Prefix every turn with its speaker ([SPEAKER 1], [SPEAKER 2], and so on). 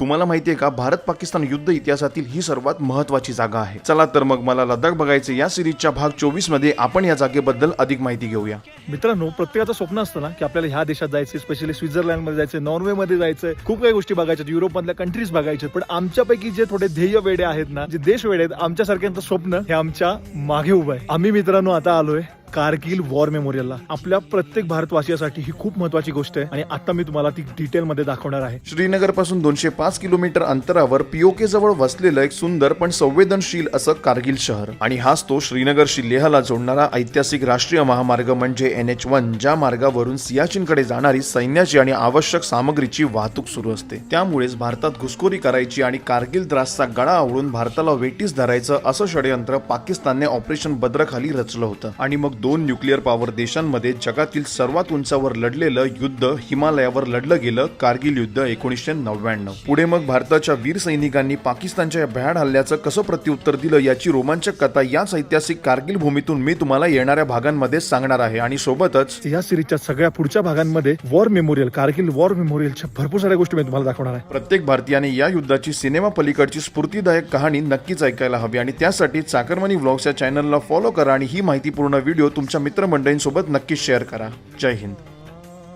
[SPEAKER 1] तुम्हाला माहितीये का भारत पाकिस्तान युद्ध इतिहासातील ही सर्वात महत्वाची जागा आहे. चला तर मग मला लडाख बघायचे या सिरीजच्या भाग चोवीसमध्ये आपण या जागेबद्दल अधिक माहिती घेऊया.
[SPEAKER 2] मित्रांनो प्रत्येकाचं स्वप्न असतं ना की आपल्याला ह्या देशात जायचं स्पेशली स्वित्झर्लंडमध्ये जायचं नॉर्वे मध्ये जायचं खूप काही गोष्टी बघायच्या युरोप मधल्या कंट्रीज बघायच्या पण आमच्यापैकी जे थोडे ध्येय वेडे आहेत ना जे देश वेडे आहेत आमच्यासारख्यांचं स्वप्न हे आमच्या मागे उभं आहे. आम्ही मित्रांनो आता आलोय कारगिल वॉर मेमोरियलला. आपल्या प्रत्येक भारतवासियासाठी ही खूप महत्वाची गोष्ट आहे. आणि आता मी तुम्हाला ती डिटेल मध्ये दाखवणार आहे.
[SPEAKER 1] श्रीनगरपासून दोनशे पाच किलोमीटर अंतरावर पीओके जवळ वसलेलं एक सुंदर पण संवेदनशील असं कारगिल शहर. आणि हाच तो श्रीनगरशी लेहला जोडणारा ऐतिहासिक राष्ट्रीय महामार्ग म्हणजे एन एच वन ज्या मार्गावरून सियाचीनकडे जाणारी सैन्याची आणि आवश्यक सामग्रीची वाहतूक सुरू असते. त्यामुळेच भारतात घुसखोरी करायची आणि कारगिल द्रासचा गळा आवळून भारताला वेटीस धरायचं असं षडयंत्र पाकिस्तानने ऑपरेशन बद्रखाली रचलं होतं. आणि मग दोन न्यूक्लिअर पॉवर देशांमध्ये जगातील सर्वात उंचावर लढलेलं युद्ध हिमालयावर लढलं गेलं कारगिल युद्ध एकोणीसशे नव्याण्णव. पुढे मग भारताच्या वीर सैनिकांनी पाकिस्तानच्या या भ्याड हल्ल्याचं कसं प्रत्युत्तर दिलं याची रोमांचक कथा याच ऐतिहासिक कारगिल भूमीतून मी तुम्हाला येणाऱ्या भागांमध्ये सांगणार आहे. आणि सोबतच
[SPEAKER 2] या सिरीजच्या सगळ्या पुढच्या भागांमध्ये वॉर मेमोरियल कारगिल वॉर मेमोरियलच्या भरपूर साऱ्या गोष्टी मी तुम्हाला दाखवणार आहे.
[SPEAKER 1] प्रत्येक भारतीयाने या युद्धाची सिनेमा पलीकडची स्फूर्तीदायक कहाणी नक्कीच ऐकायला हवी. आणि त्यासाठी चाकरमनी व्लॉग्स या चॅनलला फॉलो करा आणि ही माहितीपूर्ण व्हिडिओ तुमच्या मित्रमंडळींसोबत नक्कीच शेअर करा. जय हिंद.